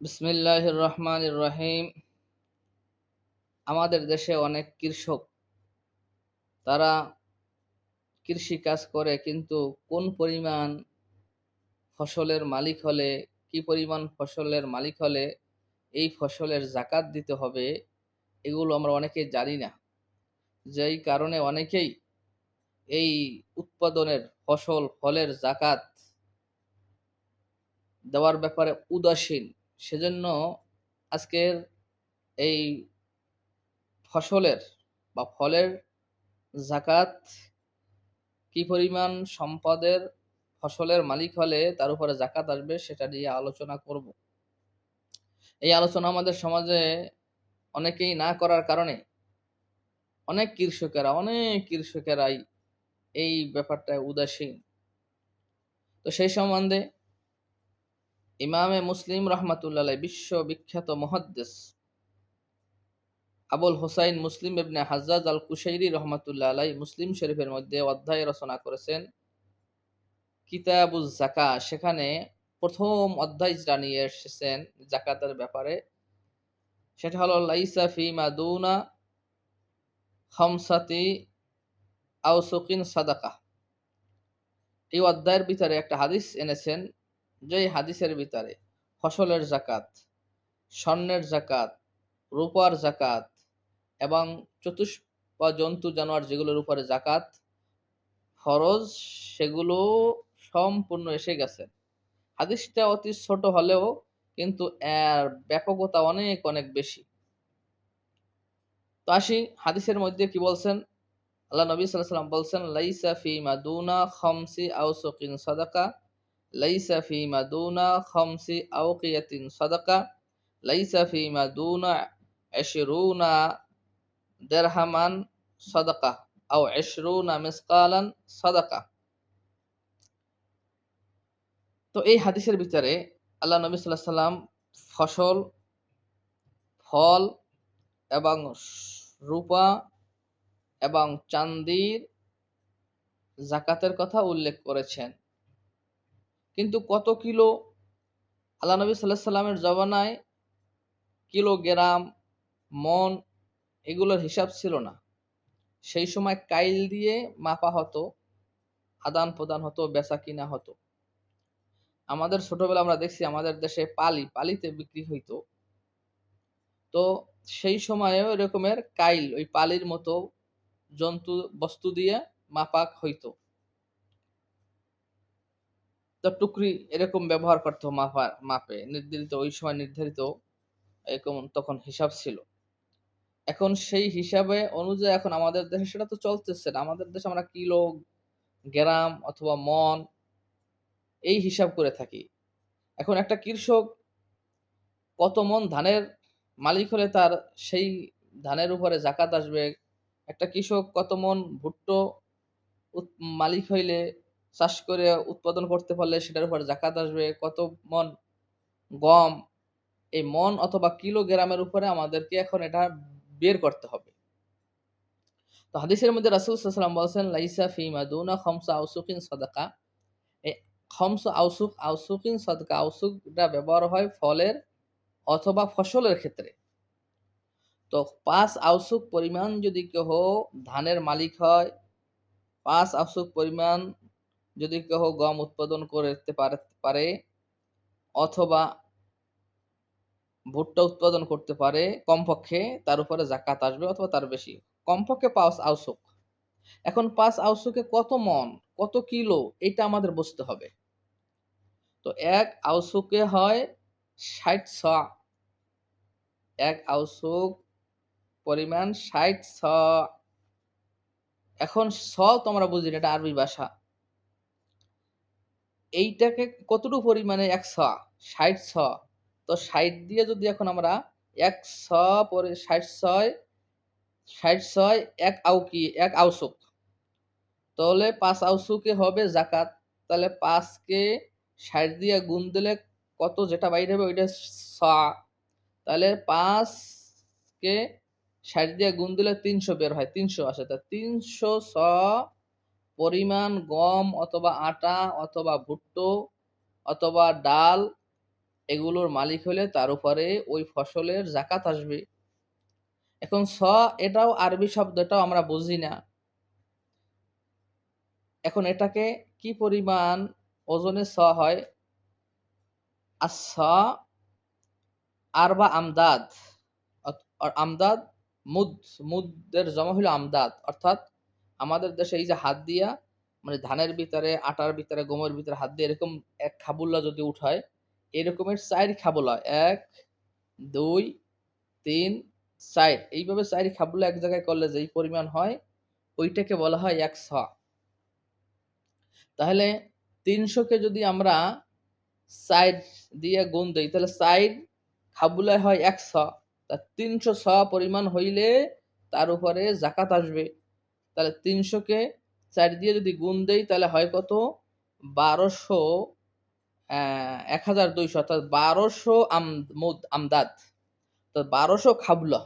বিসমিল্লাহ রহমান রহিম আমাদের দেশে অনেক কৃষক, তারা কৃষি কাজ করে, কিন্তু কোন পরিমাণ ফসলের মালিক হলে, কি পরিমাণ ফসলের মালিক হলে এই ফসলের জাকাত দিতে হবে, এগুলো আমরা অনেকেই জানি না। যেই কারণে অনেকেই এই উৎপাদনের ফসল, ফলের জাকাত দেওয়ার ব্যাপারে উদাসীন। সেজন্য আজকের এই ফসলের বা ফলের জাকাত কি পরিমাণ সম্পদের ফসলের মালিক হলে তার উপরে জাকাত আসবে সেটা নিয়ে আলোচনা করব। এই আলোচনা আমাদের সমাজে অনেকেই না করার কারণে অনেক কৃষকেরা, অনেক কৃষকেরাই এই ব্যাপারটায় উদাসীন। তো সেই সম্বন্ধে ইমামে মুসলিম রহমাতুল্লাহ বিশ্ব বিখ্যাত মহাদ্দেশ আবুল হোসাইন মুসলিম ইবনে হাজাজ আল কুশাইরি রহমাতুল্লাহ আলাই মুসলিম শরীফের মধ্যে অধ্যায় রচনা করেছেন কিতাবুজ জাকা সেখানে প্রথম অধ্যায় জানিয়ে এসেছেন জাকাতের ব্যাপারে। সেটা হলো, লাইসা ফি মাদুনা খমসাতি আউসুকিন সাদাকা। এই অধ্যায়ের ভিতরে একটা হাদিস এনেছেন যে হাদিসের ভিতরে ফসলের জাকাত স্বর্ণের জাকাত রূপার জাকাত এবং চতুষ বা জন্তু জানোয়ার যেগুলোর উপরে জাকাত ফরজ সেগুলো সম্পূর্ণ এসে গেছে। হাদিসটা অতি ছোট হলেও কিন্তু এর ব্যাপকতা অনেক অনেক বেশি। তো আসি হাদিসের মধ্যে কি বলছেন? আল্লাহ নবী সাল্লাম বলছেন, লাইসা ফি মাদুনা খমসি আউসকিন সাদাকা লাইসা ফি মাদুনা খমসি আউকিয়াতিন সাদাকা লাইসা ফি মাদুনা এশরুনা দেরহামান সাদাকা আও এশরুনা মিসকালান সাদাকা তো এই হাদিসের ভিতরে আল্লাহ নবী সাল্লাহ সাল্লাম ফসল, ফল এবং রূপা এবং চান্দির জাকাতের কথা উল্লেখ করেছেন। কিন্তু কত কিলো? আল্লাহ নবী সাল্লাহ সাল্লামের জবানায় কিলোগ্রাম, মন এগুলোর হিসাব ছিল না। সেই সময় কাইল দিয়ে মাপা হতো, আদান প্রদান হতো, বেচা কিনা হতো। আমাদের ছোটবেলা আমরা দেখছি আমাদের দেশে পালি, পালিতে বিক্রি হইতো। তো সেই সময়ে ওই রকমের কাইল, ওই পালির মতো জন্তু, বস্তু দিয়ে মাপাক হইতো। টুকরি এরকম ব্যবহার করতো মাপা মাপে। নির্ধারিত, ওই সময় নির্ধারিত এরকম তখন হিসাব ছিল। এখন সেই হিসাবে অনুযায়ী এখন আমাদের দেশে সেটা তো চলতেছে না। আমাদের দেশে আমরা কিলো, গ্রাম অথবা মন এই হিসাব করে থাকি। এখন একটা কৃষক কত মন ধানের মালিক হলে তার সেই ধানের উপরে জাকাত আসবে। একটা কৃষক কত মন ভুট্টো মালিক হইলে চাষ করে উৎপাদন করতে পারলে সেটার উপর জাকাত আসবে। কত মন গম, এই মন অথবা কিলোগ্রামের উপরে আমাদেরকে এখন এটা বের করতে হবে। তো হাদিসের মধ্যে রাসুল সাল্লাম বলছেন, লাইসা ফি মাদুনা খমসা আউসুকিন সদাকা। এই খমস আউসুক, আউসুকিন সদকা, আউসুকটা ব্যবহার হয় ফলের অথবা ফসলের ক্ষেত্রে। তো পাঁচ আউসুক পরিমাণ যদি কেহ ধানের মালিক হয়, পাঁচ আউসুক পরিমাণ যদি কেহ গম উৎপাদন করতে পারে অথবা ভুট্টা উৎপাদন করতে পারে কমপক্ষে, তার উপরে জাকাত আসবে অথবা তার বেশি। কমপক্ষে পাঁচ আউসুক। এখন পাঁচ আউসুকে কত মন, কত কিলো, এটা আমাদের বুঝতে হবে। তো এক আউসুকে হয় ষাট ছ এক আউসুক পরিমাণ ষাট ছ এখন ছ তোমরা বুঝি এটা আরবি ভাষা। এইটাকে কতটুকু পরিমাণে এক ছ ষাট ছ তো ষাট দিয়ে যদি এখন আমরা এক ছ পরে ষাট ছয় ষাট ছয়, এক আউকি এক আউসুক। তাহলে পাঁচ আউসুকে হবে জাকাত। তাহলে পাঁচকে ষাট দিয়ে গুণ দিলে কত যেটা বাইরে হবে ওইটা ছ তাহলে পাঁচকে ষাট দিয়ে গুণ দিলে তিনশো বের হয়, তিনশো আসে। তা তিনশো ছ পরিমাণ গম অথবা আটা অথবা ভুট্টো অথবা ডাল এগুলোর মালিক হলে তার উপরে ওই ফসলের জাকাত আসবে। এখন স এটাও আরবি শব্দটাও আমরা বুঝি না। এখন এটাকে কি পরিমাণ ওজনে স হয়? আর স আর বা আমদাদ আমদাদ মুদ, মুদের জমা হলো আমদাদ, অর্থাৎ আমাদের দেশে এই যে হাত দিয়া মানে ধানের ভিতরে, আটার ভিতরে, গমের ভিতরে হাত দিয়ে এরকম এক খাবুল্লা যদি উঠায়, এরকমের চার খাবুলা, এক, দুই, তিন, চার। এইভাবে চার খাবুলা এক জায়গায় করলে যেই পরিমাণ হয়, ওইটাকে বলা হয় এক ছ তাহলে তিনশোকে যদি আমরা সাইড দিয়ে গুণ দিই, তাহলে সাইড খাবুলায় হয় একশো তা তিনশো ছ পরিমাণ হইলে তার উপরে জাকাত আসবে। তাহলে তিনশোকে চার দিয়ে যদি গুণ দেই, তাহলে হয় কত? বারোশো এক হাজার দুইশো, অর্থাৎ বারোশো আমদ আমদাদ। তো বারোশো খাবুলা।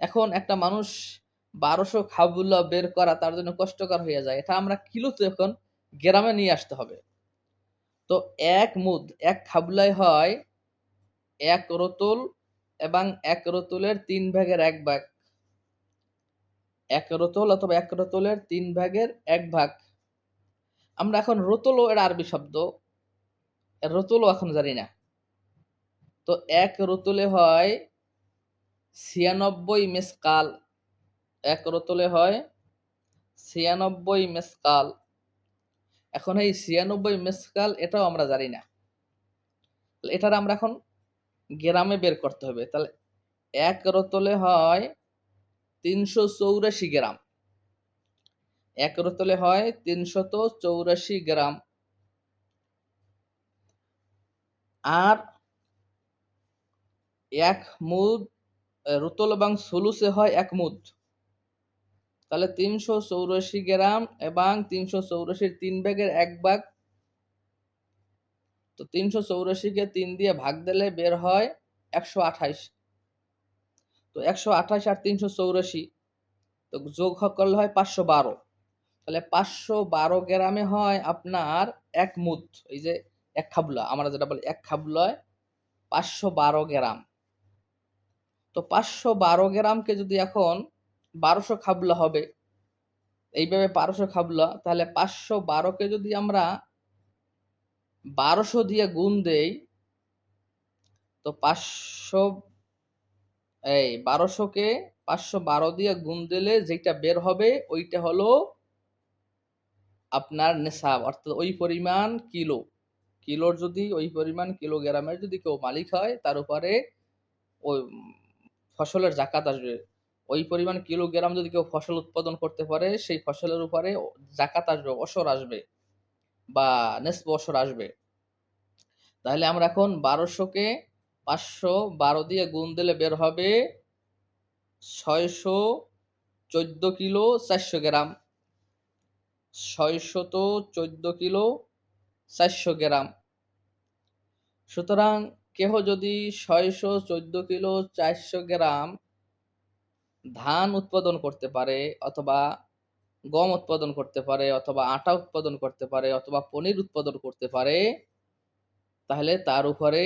এখন একটা মানুষ বারোশো খাবুলা বের করা তার জন্য কষ্টকর হয়ে যায়। এটা আমরা কিলোতে এখন গ্রামে নিয়ে আসতে হবে। তো এক মুদ, এক খাবুলাই হয় এক রতুল এবং এক রতুলের তিন ভাগের এক ভাগ। এক রতুল অথবা এক রতুলের তিন ভাগের এক ভাগ। আমরা এখন রতুলও এর আরবি শব্দ। এর এখন জানি না। তো এক রতুলে হয় ছিয়ানব্বই মেসকাল। এক রতুলে হয় ছিয়ানব্বই মেসকাল। এখন এই ছিয়ানব্বই মেসকাল এটাও আমরা জানি না। এটার আমরা এখন গ্রামে বের করতে হবে। তাহলে এক রতলে হয় তিনশো চৌরাশি গ্রাম। এক রতলে হয় তিনশত চৌরাশি গ্রাম। আর এক মুদ রুতল এবং সুলুসে হয় এক মুদ। তাহলে তিনশো চৌরাশি গ্রাম এবং তিনশো চৌরাশির তিন ভাগের এক ভাগ। তো তিনশো চৌরাশিকে তিন দিয়ে ভাগ দিলে বের হয় একশো আঠাইশ তো একশো আঠাশ আর তিনশো চৌরাশি, তো যোগ করলে হয় পাঁচশো বারো। তাহলে পাঁচশো বারো গ্রামে হয় আপনার এক মুদ এই যে এক খাবলা, আমরা যেটা বলি এক খাবলায় পাঁচশো বারো গ্রাম। তো পাঁচশো বারো গ্রামকে যদি এখন বারোশো খাবলা হবে, এইভাবে বারোশো খাবলা, তাহলে পাঁচশো বারোকে যদি আমরা বারোশো দিয়ে গুণ দেই, তো পাঁচশো এই বারোশোকে পাঁচশো বারো দিয়ে গুণ দিলে যেটা বের হবে, ওইটা হলো আপনার নেশাব। অর্থাৎ ওই পরিমাণ কিলো। কিলোর যদি, ওই পরিমাণ কিলোগ্রামের যদি কেউ মালিক হয়, তার উপরে ওই ফসলের জাকাত আসবে। ওই পরিমাণ কিলোগ্রাম যদি কেউ ফসল উৎপাদন করতে পারে, সেই ফসলের উপরে জাকাত আসবে অসর আসবে বা নেসব অসর আসবে। তাহলে আমরা এখন বারোশোকে পাঁচশো বারো দিয়ে গুণ দিলে বের হবে ছয়শো চোদ্দ কিলো চারশো গ্রাম। ছয়শত চোদ্দ কিলো চারশো গ্রাম। সুতরাং কেহ যদি ছয়শো চোদ্দ কিলো চারশো গ্রাম ধান উৎপাদন করতে পারে অথবা গম উৎপাদন করতে পারে অথবা আটা উৎপাদন করতে পারে অথবা পনির উৎপাদন করতে পারে, তাহলে তার উপরে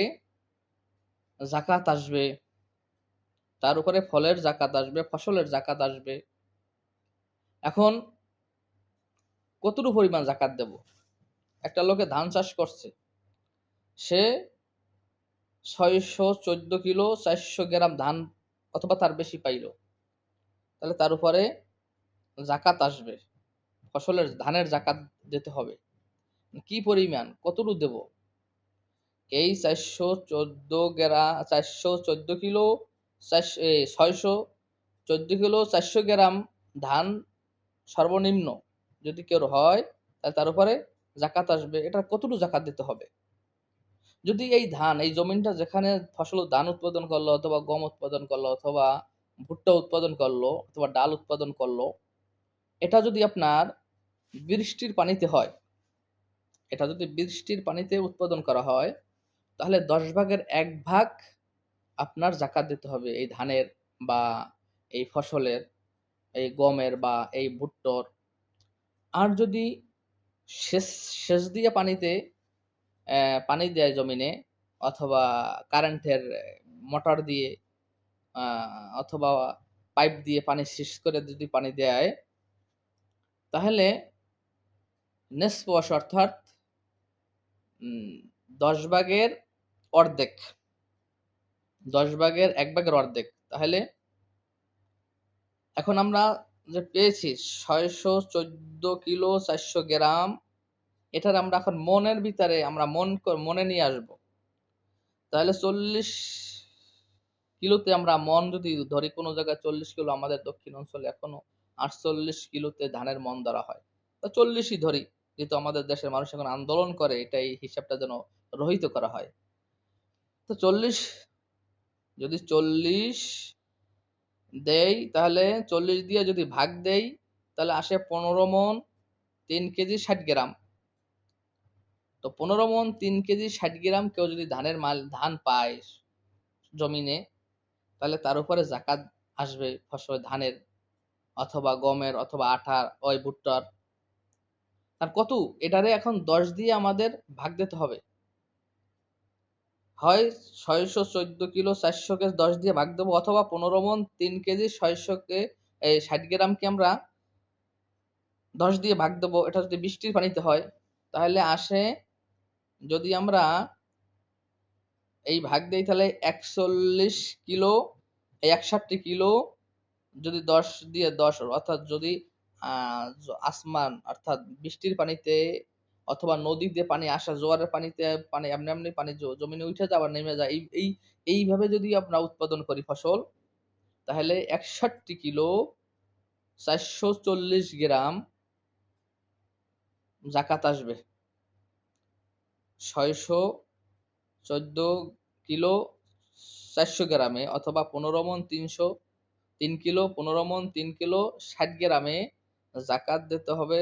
জাকাত আসবে। তার উপরে ফলের জাকাত আসবে, ফসলের জাকাত আসবে। এখন কতটুকু পরিমাণ জাকাত দেব? একটা লোকে ধান চাষ করছে, সে ছয়শো চোদ্দ কিলো চারশো গ্রাম ধান অথবা তার বেশি পাইল। তাহলে তার উপরে জাকাত আসবে, ফসলের, ধানের জাকাত দিতে হবে। কি পরিমাণ? কতটুকু দেব? এই চারশো চোদ্দ গ্রাম চারশো চোদ্দ কিলো ছয়শো চোদ্দ কিলো, চারশো গ্রাম ধান সর্বনিম্ন যদি কেউ হয়, তাহলে তার উপরে জাকাত আসবে। এটা কতটুকু জাকাত দিতে হবে? যদি এই ধান, এই জমিনটা যেখানে ফসল, ধান উৎপাদন করল অথবা গম উৎপাদন করল অথবা ভুট্টা উৎপাদন করল অথবা ডাল উৎপাদন করল, এটা যদি আপনার বৃষ্টির পানিতে হয়, এটা যদি বৃষ্টির পানিতে উৎপাদন করা হয় তাহলে দশ ভাগের এক ভাগ আপনার জাকাত দিতে হবে। এই ধানের বা এই ফসলের, এই গমের বা এই ভুট্টোর। আর যদি সেচ সেচ দিয়ে পানিতে পানি দেয় জমিনে অথবা কারেন্টের মোটর দিয়ে অথবা পাইপ দিয়ে পানি শেষ করে যদি পানি দেয়, তাহলে নেসফ ওয়াশ অর্থাৎ দশ ১০ ভাগের অর্ধেক ১০ ভাগের ১ ভাগের অর্ধেক। তাহলে এখন আমরা যে পেয়েছি ৬১৪ কিলো ৪০০ গ্রাম, এটার আমরা এখন মনের ভিতরে আমরা মন মনে নিয়ে আসব। তাহলে ৪০ কিলোতে আমরা মন যদি ধরি, কোনো জায়গায় ৪০ কিলো আমাদের দক্ষিণ অঞ্চলে এখনও ৪৮ কিলোতে ধানের মন ধরা হয়। তো ৪০ই ধরি। যেহেতু আমাদের দেশের মানুষ এখন আন্দোলন করে, এটাই হিসাবটা যেন রহিত করা হয়। তো ৪০ যদি ৪০ দেই তাহলে ৪০ দিয়ে যদি ভাগ দেই তাহলে আসে ১৫ মন তিন কেজি ৬০ গ্রাম। তো ১৫ মন তিন কেজি ৬০ গ্রাম কেউ যদি ধানের মাল, ধান পায় জমিনে, তাহলে তার উপরে জাকাত আসবে ফসল ধানের অথবা গমের অথবা আঠার, ওই ভুট্টার। আর কত? এটারে এখন ১০ দিয়ে আমাদের ভাগ দিতে হবে। হয় ছয়শো চোদ্দ কিলো চারশোকে দশ দিয়ে ভাগ দেবো, অথবা পনেরো মন তিন কেজি ছয়শোকে এই ষাট গ্রামকে আমরা দশ দিয়ে ভাগ দেবো। এটা যদি বৃষ্টির পানিতে হয়, তাহলে আসে যদি আমরা এই ভাগ দেই তাহলে একচল্লিশ কিলো একষট্টি কিলো যদি দশ দিয়ে দশ, অর্থাৎ যদি আসমান, অর্থাৎ বৃষ্টির পানিতে অথবা নদী দিয়ে পানি আসা, জোয়ারের পানিতে পানি, এমনি এমনি পানি জমিনে উঠে যায় আবার নেমে যায় এই এই, এইভাবে যদি আমরা উৎপাদন করি ফসল, তাহলে একষট্টি কিলো চারশো চল্লিশ গ্রাম জাকাত আসবে। ছয়শো চোদ্দ কিলো চারশো গ্রামে অথবা পনেরো মন তিনশো তিন কিলো, পনেরো মন তিন কিলো ষাট গ্রামে জাকাত দিতে হবে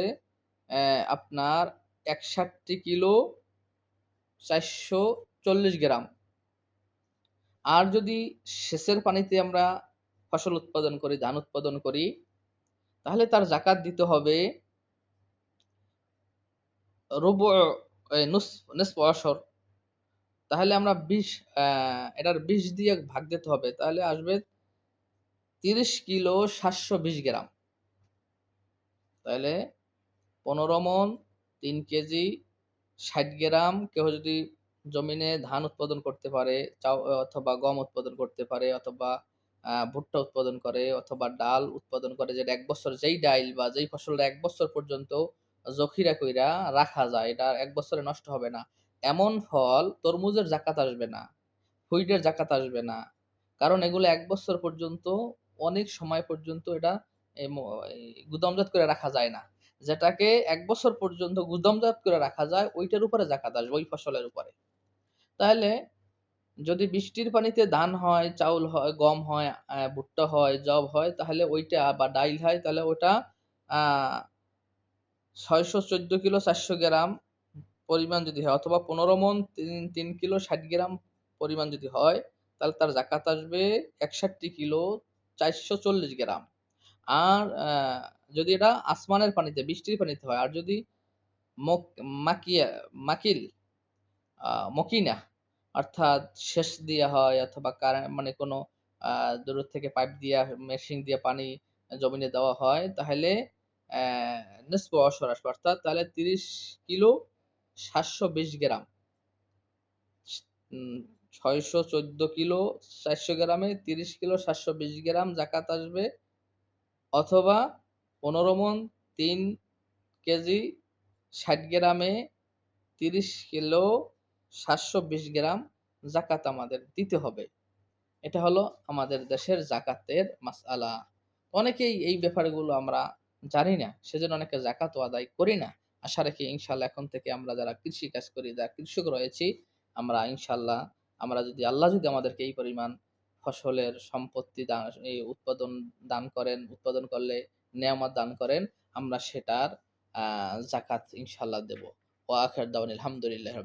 আপনার একষট্টি কিলো চারশো চল্লিশ গ্রাম। আর যদি সেচের পানিতে আমরা ফসল উৎপাদন করি, ধান উৎপাদন করি, তাহলে তার জাকাত দিতে হবে রব তাহলে আমরা বিশ এটার বিশ দিয়ে ভাগ দিতে হবে, তাহলে আসবে তিরিশ কিলো সাতশো বিশ গ্রাম। তাহলে পনেরো মন তিন কেজি, ষাট গ্রাম কেউ যদি জমিনে ধান উৎপাদন করতে পারে, চাও, অথবা গম উৎপাদন করতে পারে, অথবা ভুট্টা উৎপাদন করে, অথবা ডাল উৎপাদন করে, যেটা এক বছর যেই ডাইল বা যেই ফসলটা এক বছর পর্যন্ত জখিরা কইরা রাখা যায়, এটা এক বছরে নষ্ট হবে না। এমন ফল তরমুজের জাকাত আসবে না হুইটের জাকাত আসবে না, কারণ এগুলো এক বছর পর্যন্ত, অনেক সময় পর্যন্ত এটা গুদামজাত করে রাখা যায় না। যেটাকে এক বছর পর্যন্ত গুদামজাত করে রাখা যায়, ওইটার উপরে জাকাত আসবে, ওই ফসলের উপরে। তাহলে যদি বৃষ্টির পানিতে ধান হয়, চাউল হয়, গম হয় ভুট্টা হয় জব হয়, তাহলে ওইটা বা ডাইল হয়, তাহলে ওটা ছয়শো চোদ্দ কিলো চারশো গ্রাম পরিমাণ যদি হয়, অথবা পনেরো মন তিন তিন কিলো ষাট গ্রাম পরিমাণ যদি হয়, তাহলে তার জাকাত আসবে একষট্টি কিলো চারশো চল্লিশ গ্রাম। আর যদি এটা আসমানের পানিতে, বৃষ্টির পানিতে হয়, আর যদি মাকিয়া, মাকিল মকিনা, অর্থাৎ শেষ দিয়ে হয়, অথবা মানে কোনো দূর থেকে পাইপ দিয়া, মেশিন দিয়ে পানি জমিনে দেওয়া হয়, তাহলে অর্থাৎ তাহলে তিরিশ কিলো সাতশো বিশ গ্রাম। ছয়শো চোদ্দ কিলো চারশো গ্রামে তিরিশ কিলো সাতশো বিশ গ্রাম জাকাত আসবে। অথবা পনেরো মন তিন কেজি ষাট গ্রামে তিরিশ কিলো সাতশো বিশ গ্রাম জাকাত আমাদের দিতে হবে। এটা হলো আমাদের দেশের জাকাতের মাসালা। অনেকেই এই ব্যাপারগুলো আমরা জানি না, সেজন্য অনেকে জাকাতও আদায় করি না। আশা রাখি ইনশাল্লাহ এখন থেকে আমরা যারা কৃষি কাজ করি, যারা কৃষক রয়েছি, আমরা ইনশাল্লাহ আমরা যদি আল্লাহ যদি আমাদেরকে এই পরিমাণ ফসলের সম্পত্তি দান, এই উৎপাদন দান করেন, উৎপাদন করলে নেয়ামত দান করেন, আমরা সেটার জাকাত ইনশাল্লাহ দেব। ও আখের দাওয়ান আলহামদুলিল্লাহ